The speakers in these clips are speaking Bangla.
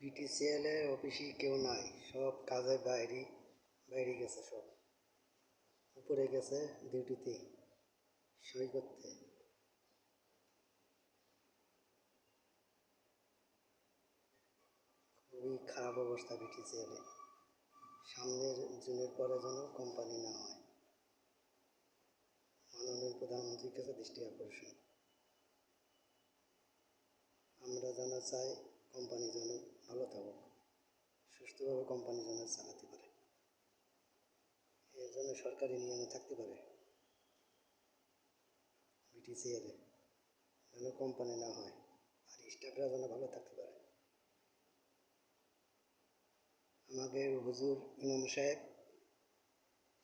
বিটিসিএল এর অফিসে কেউ নাই, সব কাজে বাইরে বাইরে গেছে সব। উপরে গেছে ডিউটিতে, সই করতে। খুবই খারাপ অবস্থা বিটিসিএল। সামনের জুনের পরে যেন কোম্পানি না হয়। মাননীয় প্রধানমন্ত্রীর কাছে দৃষ্টি আকর্ষণ। আমরা যেন চাই কোম্পানি যেন ভালো থাকুক, সুস্থভাবে কোম্পানি যেন চালাতে পারে। এর জন্য সরকারি নিয়মে থাকতে পারে। বিটিসিএলে যেন কোম্পানি না হয়, আর স্টাফরা যেন ভালো থাকতে পারে। আমাদের হুজুর ইমাম সাহেব,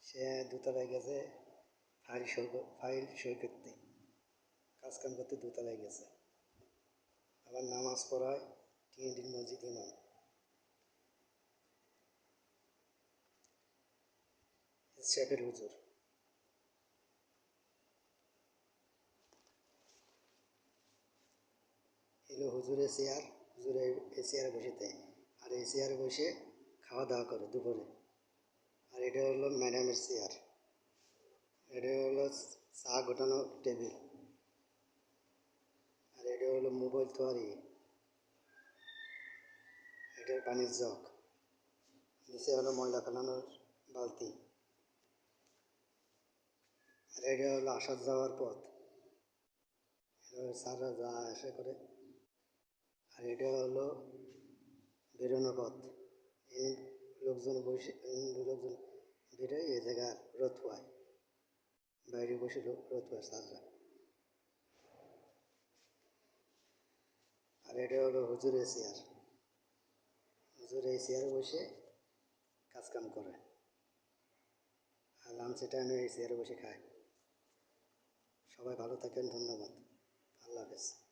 সে দোতলায় গেছে, ফাইল সই ফাইল সই করতে। কাজ কাম করতে দোতলায় গেছে। আবার নামাজ পড়ায় টিএনডির মসজিদ ইমাম শেখের হুজুর। এলো হুজুরের চেয়ার হুজুরে এই চেয়ারে বসে দেয় আর এই চেয়ারে বসে খাওয়া দাওয়া করে দুপুরে। আর এটা হলো ম্যাডামের চেয়ার। এটা হলো চা গোটানো টেবিল। আর এটা হলো মোবাইল তোয়ারি। পানির জগ। নিচে হলো ময়লা ফেলানোর বালতি। আর এটা হলো আসা যাওয়ার পথ। স্যাররা যা আসা করে। আর এটা হলো বেরোনোর পথ। লোকজন বসে লোকজন বেরোয়, এই জায়গা রোদ হয় বাইরে বসে রোদ হয় স্যাররা। আর এটা হলো হুজুরের চেয়ার। এই চেয়ারে বসে কাজকাম করে। আর লাঞ্চের টাইমে এই চেয়ারে বসে খায়। সবাই ভালো থাকেন, ধন্যবাদ। আল্লাহ হাফেজ।